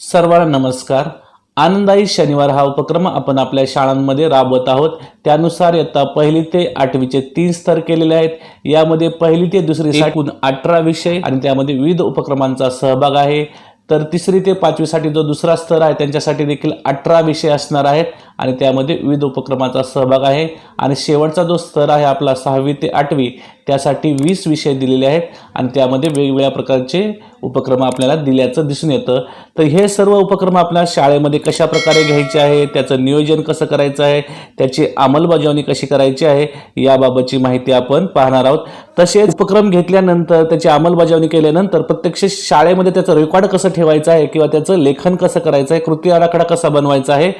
सर्वांना नमस्कार. आनंदाई शनिवार हा उपक्रम आपण आपल्या शाळांमध्ये राबवत आहोत. त्यानुसार इयत्ता पहिली ते आठवीचे तीन स्तर केलेले आहेत. यामध्ये पहिली ते दुसरी एकूण अठरा विषय आणि त्यामध्ये विविध उपक्रमांचा सहभाग आहे. तर तिसरी ते पाचवीसाठी जो दुसरा स्तर आहे त्यांच्यासाठी देखील अठरा विषय असणार आहेत. आणि त्यामध्ये विविध उपक्रमाचा सहभाग आहे. आणि शेवटचा जो स्तर आहे आपला सहावी ते आठवी त्यासाठी वीस विषय दिलेले आहेत आणि त्यामध्ये वेगवेगळ्या प्रकारचे उपक्रम आपल्याला दिल्याचं दिसून येतं. तर हे सर्व उपक्रम आपल्या शाळेमध्ये कशा प्रकारे घ्यायचे आहे त्याचं नियोजन कसं करायचं आहे त्याची अंमलबजावणी कशी करायची आहे याबाबतची माहिती आपण पाहणार आहोत. तसेच उपक्रम घेतल्यानंतर त्याची अंमलबजावणी केल्यानंतर प्रत्यक्ष शाळेमध्ये त्याचं रेकॉर्ड कसं ठेवायचं आहे किंवा त्याचं लेखन कसं करायचं आहे कृती आराखडा कसा बनवायचा आहे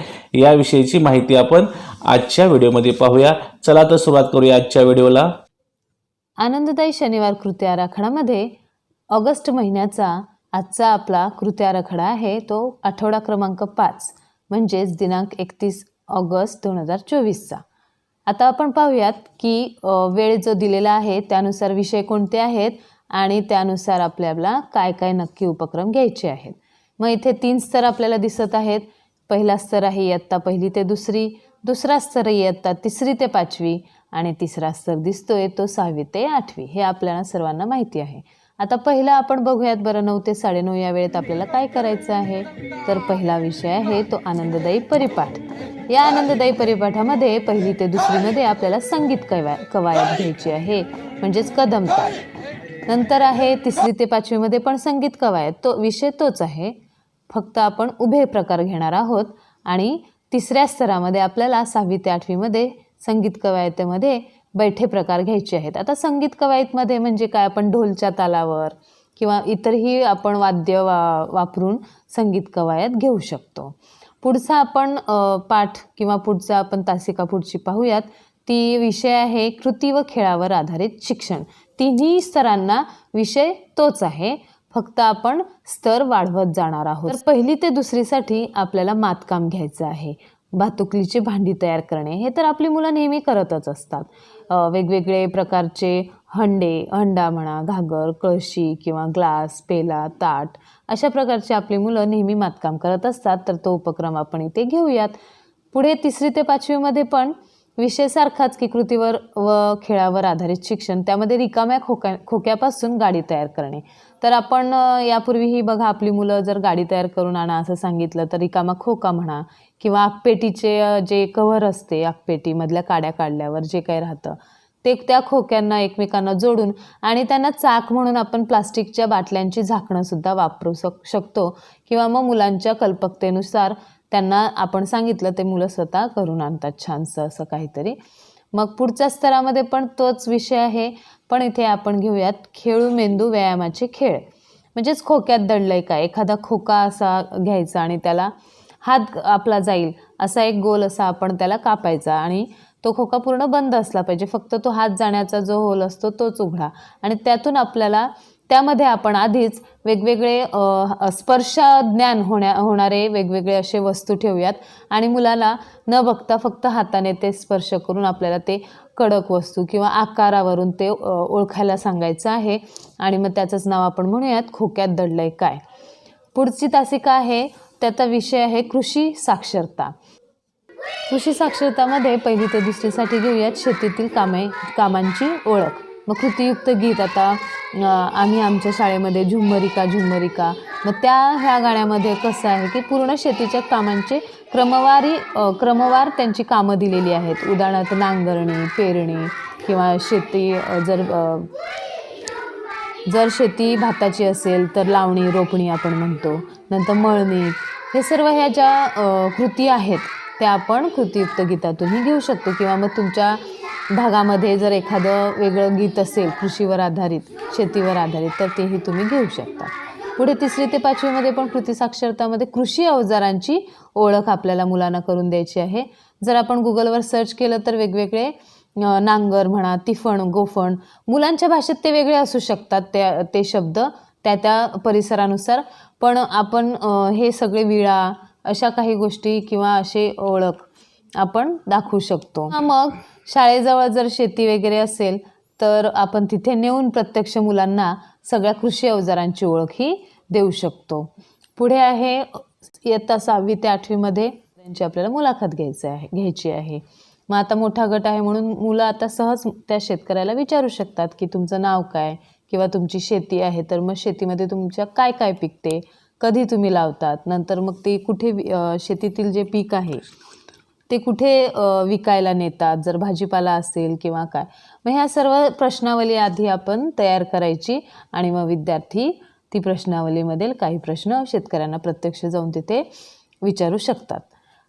याविषयीची माहिती आपण आजच्या व्हिडिओमध्ये पाहूया. चला तर सुरुवात करूया आजच्या व्हिडिओला. आनंददायी शनिवार कृती आराखडामध्ये ऑगस्ट महिन्याचा आजचा आपला कृती आराखडा आहे. तो आठवडा क्रमांक पाच म्हणजेच दिनांक एकतीस ऑगस्ट दोन हजार चोवीसचा. आता आपण पाहूयात की वेळ जो दिलेला आहे त्यानुसार विषय कोणते आहेत आणि त्यानुसार आपल्याला काय काय नक्की उपक्रम घ्यायचे आहेत. मग इथे तीन स्तर आपल्याला दिसत आहेत. पहिला स्तर आहे इयत्ता पहिली ते दुसरी दुसरा स्तर इयत्ता तिसरी ते पाचवी आणि तिसरा स्तर दिसतोय तो सहावी ते आठवी हे आपल्याला सर्वांना माहिती आहे. आता पहिला आपण बघूयात बरं नऊ ते साडेनऊ या वेळेत आपल्याला काय करायचं आहे? तर पहिला विषय आहे तो आनंददायी परिपाठ. या आनंददायी परिपाठामध्ये पहिली ते दुसरीमध्ये आपल्याला संगीत कवा कवायत घ्यायची आहे म्हणजेच कदमता नंतर आहे तिसरी ते पाचवीमध्ये पण संगीत कवायत तो विषय तोच आहे. फक्त आपण उभे प्रकार घेणार आहोत आणि तिसऱ्या स्तरामध्ये आपल्याला सहावी ते आठवीमध्ये संगीत कवायतीमध्ये बैठे प्रकार घ्यायचे आहेत. आता संगीत कवायतमध्ये म्हणजे काय? आपण ढोलच्या तालावर किंवा इतरही आपण वाद्य वा वापरून संगीत कवायत घेऊ शकतो. पुढचा आपण पाठ किंवा पुढचा आपण तासिका पुढची पाहूयात. ती विषय आहे कृती व खेळावर आधारित शिक्षण. तिन्ही स्तरांना विषय तोच आहे. फक्त आपण स्तर वाढवत जाणार आहोत. तर पहिली ते दुसरीसाठी आपल्याला मातकाम घ्यायचं आहे. भातुकलीची भांडी तयार करणे हे तर आपली मुलं नेहमी करतच असतात. वेगवेगळे प्रकारचे हंडे हंडा म्हणा घागर कळशी किंवा ग्लास पेला ताट अशा प्रकारचे आपली मुलं नेहमी मातकाम करत असतात. तर तो उपक्रम आपण इथे घेऊयात. पुढे तिसरी ते पाचवीमध्ये पण विषय सारखाच की कृतीवर व खेळावर आधारित शिक्षण त्यामध्ये रिकाम्या खोक्या खोक्यापासून गाडी तयार करणे. तर आपण यापूर्वीही बघा आपली मुलं जर गाडी तयार करून आणा असं सांगितलं तर रिकामा खोका म्हणा किंवा आगपेटीचे जे कव्हर असते आगपेटीमधल्या काड्या काढल्यावर जे काही राहतं ते त्या खोक्यांना एकमेकांना जोडून आणि त्यांना चाक म्हणून आपण प्लास्टिकच्या बाटल्यांची झाकणंसुद्धा वापरू शक शकतो किंवा मग मुलांच्या कल्पकतेनुसार त्यांना आपण सांगितलं ते मुलं स्वतः करून आणतात छानसं असं काहीतरी. मग पुढच्या स्तरामध्ये पण तोच विषय आहे. पण इथे आपण घेऊयात खेळू मेंदू व्यायामाचे खेळ. म्हणजेच खोक्यात दडलंय का? एखादा खोका असा घ्यायचा आणि त्याला हात आपला जाईल असा एक गोल असा आपण त्याला कापायचा आणि तो खोका पूर्ण बंद असला पाहिजे. फक्त तो हात जाण्याचा जो होल असतो तोच उघडा आणि त्यातून आपल्याला त्यामध्ये आपण आधीच वेगवेगळे अ, स्पर्श ज्ञान होण्या होणारे वेगवेगळे असे वस्तू ठेवूयात. आणि मुलाला न बघता फक्त हाताने ते स्पर्श करून आपल्याला ते कडक वस्तू किंवा आकारावरून ते ओळखायला सांगायचं आहे. आणि मग त्याचंच नाव आपण म्हणूयात खोक्यात दडलंय काय? पुढची तासिका आहे त्याचा विषय आहे कृषी साक्षरता. कृषी साक्षरतामध्ये पहिली ते दुसरीसाठी घेऊयात शेतीतील कामे कामांची ओळख. मग कृतीयुक्त गीत आता आम्ही आमच्या शाळेमध्ये झुंबरिका झुंबरिका मग त्या ह्या गाण्यामध्ये कसं आहे की पूर्ण शेतीच्या कामांचे क्रमवारी क्रमवार त्यांची कामं दिलेली आहेत. उदाहरणार्थ नांगरणी पेरणी किंवा शेती जर जर शेती भाताची असेल तर लावणी रोपणी आपण म्हणतो. नंतर मळणी. हे सर्व ह्या ज्या कृती आहेत त्या आपण कृतीयुक्त गीतातूनही घेऊ शकतो. किंवा मग तुमच्या भागामध्ये जर एखादं वेगळं गीत असेल कृषीवर आधारित शेतीवर आधारित तर तेही तुम्ही घेऊ शकता. पुढे तिसरी ते पाचवीमध्ये पण कृती साक्षरतामध्ये कृषी अवजारांची ओळख आपल्याला मुलांना करून द्यायची आहे. जर आपण गुगलवर सर्च केलं तर वेगवेगळे नांगर म्हणा तिफण गोफण मुलांच्या भाषेत ते वेगळे असू शकतात त्या ते शब्द त्या त्या परिसरानुसार. पण आपण हे सगळे विळा अशा काही गोष्टी किंवा असे ओळख आपण दाखवू शकतो. मग? शाळेजवळ जर शेती वगैरे असेल तर आपण तिथे नेऊन प्रत्यक्ष मुलांना सगळ्या कृषी अवजारांची ओळख ही देऊ शकतो. पुढे आहे इयत्ता सहावी ते आठवीमध्ये त्यांची आपल्याला मुलाखत घ्यायची आहे घ्यायची आहे. मग आता मोठा गट आहे म्हणून मुलं आता सहज त्या शेतकऱ्याला विचारू शकतात की तुमचं नाव काय किंवा तुमची शेती आहे तर मग शेतीमध्ये तुमच्या काय काय पिकते कधी तुम्ही लावतात नंतर मग ते कुठे शेतीतील जे पीक आहे ते कुठे विकायला नेतात? जर भाजीपाला असेल किंवा काय? मग ह्या सर्व प्रश्नावली आधी आपण तयार करायची आणि मग विद्यार्थी ती प्रश्नावलीमधील काही प्रश्न शेतकऱ्यांना प्रत्यक्ष जाऊन तिथे विचारू शकतात.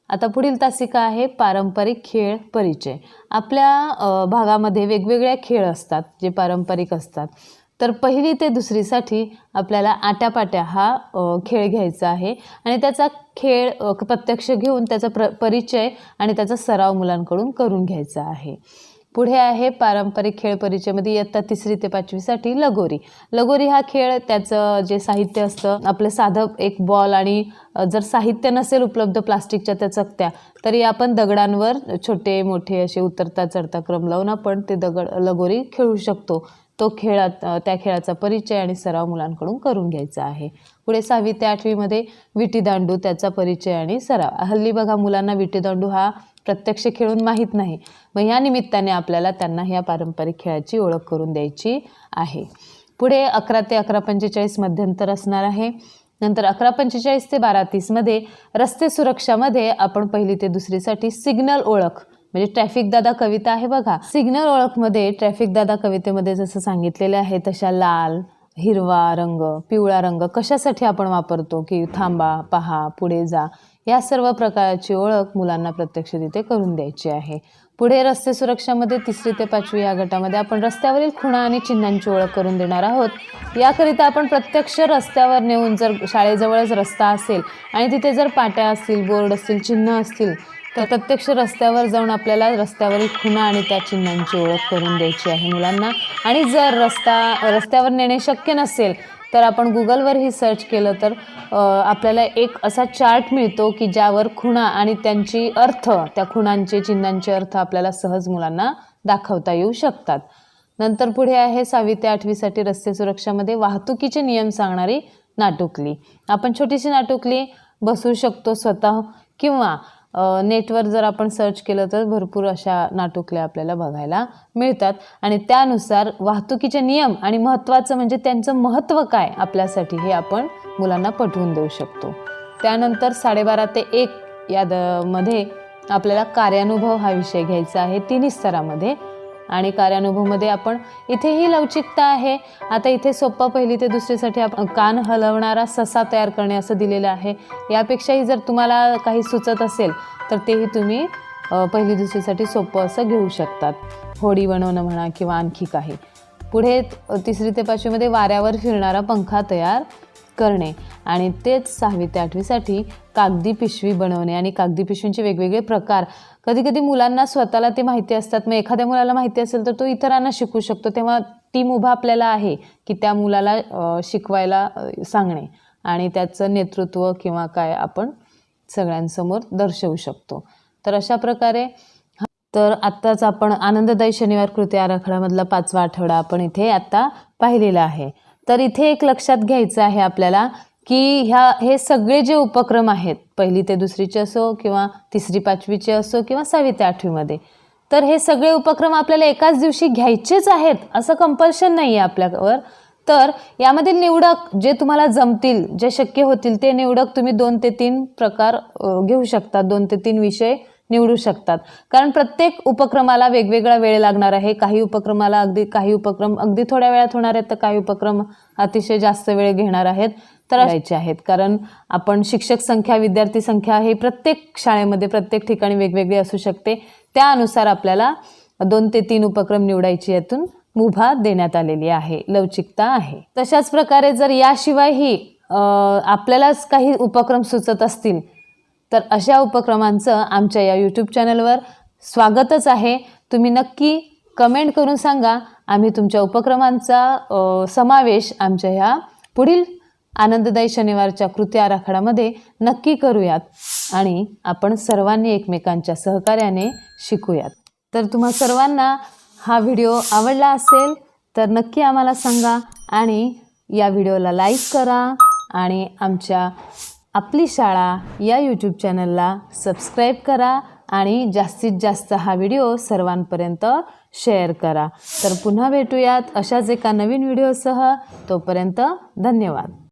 आता पुढील तासिका आहे पारंपरिक खेळ परिचय. आपल्या भागामध्ये वेगवेगळ्या खेळ असतात जे पारंपरिक असतात. तर पहिली ते दुसरीसाठी आपल्याला आट्यापाट्या हा खेळ घ्यायचा आहे. आणि त्याचा खेळ प्रत्यक्ष घेऊन त्याचा प्र परिचय आणि त्याचा सराव मुलांकडून करून घ्यायचा आहे. पुढे आहे पारंपरिक खेळ परिचयमध्ये इयत्ता तिसरी ते पाचवीसाठी लगोरी. लगोरी हा खेळ त्याचं जे साहित्य असतं आपलं साधं एक बॉल आणि जर साहित्य नसेल उपलब्ध प्लास्टिकच्या त्या चकत्या तरी आपण दगडांवर छोटे मोठे असे उतरता चढता क्रम लावून आपण ते दगड लगोरी खेळू शकतो. तो खेळात त्या खेळाचा परिचय आणि सराव मुलांकडून करून घ्यायचा आहे. पुढे सहावी ते आठवीमध्ये विटीदांडू त्याचा परिचय आणि सराव. हल्ली बघा मुलांना विटीदांडू हा प्रत्यक्ष खेळून माहीत नाही. मग या निमित्ताने आपल्याला त्यांना ह्या पारंपरिक खेळाची ओळख करून द्यायची आहे. पुढे अकरा ते अकरा पंचेचाळीस मध्यंतर असणार आहे. नंतर अकरा पंचेचाळीस ते बारा तीसमध्ये रस्ते सुरक्षामध्ये आपण पहिली ते दुसरीसाठी सिग्नल ओळख म्हणजे ट्रॅफिक दादा कविता आहे बघा. सिग्नल ओळखमध्ये ट्रॅफिक दादा कवितेमध्ये जसं सांगितलेले आहे तशा लाल हिरवा रंग पिवळा रंग कशासाठी आपण वापरतो? की थांबा पहा पुढे जा. या सर्व प्रकारची ओळख मुलांना प्रत्यक्ष तिथे करून द्यायची आहे. पुढे रस्ते सुरक्षामध्ये तिसरी ते पाचवी या गटामध्ये आपण रस्त्यावरील खुणा आणि चिन्हांची ओळख करून देणार आहोत. याकरिता आपण प्रत्यक्ष रस्त्यावर नेऊन जर शाळेजवळच रस्ता असेल आणि तिथे जर पाट्या असतील बोर्ड असतील चिन्ह असतील तर प्रत्यक्ष रस्त्यावर जाऊन आपल्याला रस्त्यावरील खुणा आणि त्या चिन्हांची ओळख करून द्यायची आहे मुलांना. आणि जर रस्ता रस्त्यावर नेणे शक्य नसेल तर आपण गुगलवरही सर्च केलं तर आपल्याला एक असा चार्ट मिळतो की ज्यावर खुणा आणि त्यांची अर्थ त्या खुणांचे चिन्हांचे अर्थ आपल्याला सहज मुलांना दाखवता येऊ शकतात. नंतर पुढे आहे सहावी ते आठवीसाठी रस्ते सुरक्षामध्ये वाहतुकीचे नियम सांगणारी नाटुकली. आपण छोटीशी नाटुकली बसू शकतो स्वतः किंवा नेटवर जर आपण सर्च केलं तर भरपूर अशा नाटुकल्या आपल्याला बघायला मिळतात. आणि त्यानुसार वाहतुकीचे नियम आणि महत्त्वाचं म्हणजे त्यांचं महत्त्व काय आपल्यासाठी हे आपण मुलांना पटवून देऊ शकतो. त्यानंतर साडेबारा ते एक या द मध्ये आपल्याला कार्यानुभव हा विषय घ्यायचा आहे. तिन्ही स्तरामध्ये आणि कार्यानुभवमध्ये आपण इथेही लवचिकता आहे. आता इथे सोप्पा पहिली ते दुसरीसाठी आपण कान हलवणारा ससा तयार करणे असं दिलेलं आहे. यापेक्षाही जर तुम्हाला काही सुचत असेल तर तेही तुम्ही पहिली दुसरीसाठी सोपं असं घेऊ शकतात. होडी बनवणं म्हणा किंवा आणखी काही. पुढे तिसरी ते पाचवीमध्ये वाऱ्यावर फिरणारा पंखा तयार करणे आणि तेच सहावी ते आठवीसाठी कागदी पिशवी बनवणे आणि कागदी पिशवींचे वेगवेगळे प्रकार. कधी कधी मुलांना स्वतःला ते माहिती असतात. मग एखाद्या मुलाला माहिती असेल तर तो इतरांना शिकू शकतो. तेव्हा टीम उभा आपल्याला आहे की त्या मुलाला शिकवायला सांगणे आणि त्याचं नेतृत्व किंवा काय आपण सगळ्यांसमोर दर्शवू शकतो. तर अशा प्रकारे तर आत्ताच आपण आनंददायी शनिवार कृती आराखड्यामधला पाचवा आठवडा आपण इथे आत्ता पाहिलेला आहे. तर इथे एक लक्षात घ्यायचं आहे आपल्याला की ह्या हे सगळे जे उपक्रम आहेत पहिली ते दुसरीचे असो किंवा तिसरी पाचवीचे असो किंवा सहावी ते आठवीमध्ये तर हे सगळे उपक्रम आपल्याला एकाच दिवशी घ्यायचेच आहेत असं कंपल्शन नाही आहे आपल्यावर. तर यामधील निवडक जे तुम्हाला जमतील जे शक्य होतील ते निवडक तुम्ही दोन ते तीन प्रकार घेऊ शकता. दोन ते तीन विषय निवडू शकतात. कारण प्रत्येक उपक्रमाला वेगवेगळा वेळ लागणार आहे. काही उपक्रमाला अगदी काही उपक्रम अगदी थोड्या वेळात होणार आहेत तर काही उपक्रम अतिशय जास्त वेळ घेणार आहेत तर करायचे आहेत. कारण आपण शिक्षक संख्या विद्यार्थी संख्या हे प्रत्येक शाळेमध्ये प्रत्येक ठिकाणी वेगवेगळी असू शकते. त्यानुसार आपल्याला दोन ते तीन उपक्रम निवडायची यातून मुभा देण्यात आलेली आहे. लवचिकता आहे. तशाच प्रकारे जर याशिवायही आपल्यालाच काही उपक्रम सुचत असतील तर अशा उपक्रमांचं आमच्या या यूट्यूब चॅनलवर स्वागतच आहे. तुम्ही नक्की कमेंट करून सांगा. आम्ही तुमच्या उपक्रमांचा समावेश आमच्या ह्या पुढील आनंददायी शनिवारच्या कृती आराखड्यामध्ये नक्की करूयात आणि आपण सर्वांनी एकमेकांच्या सहकार्याने शिकूयात. तर तुम्हा सर्वांना हा व्हिडिओ आवडला असेल तर नक्की आम्हाला सांगा आणि या व्हिडिओला लाईक करा आणि आमच्या आपली शाळा या यूट्यूब चॅनलला सबस्क्राईब करा आणि जास्तीत जास्त हा व्हिडिओ सर्वांपर्यंत शेअर करा. तर पुन्हा भेटूयात अशाच एका नवीन व्हिडिओसह तोपर्यंत धन्यवाद.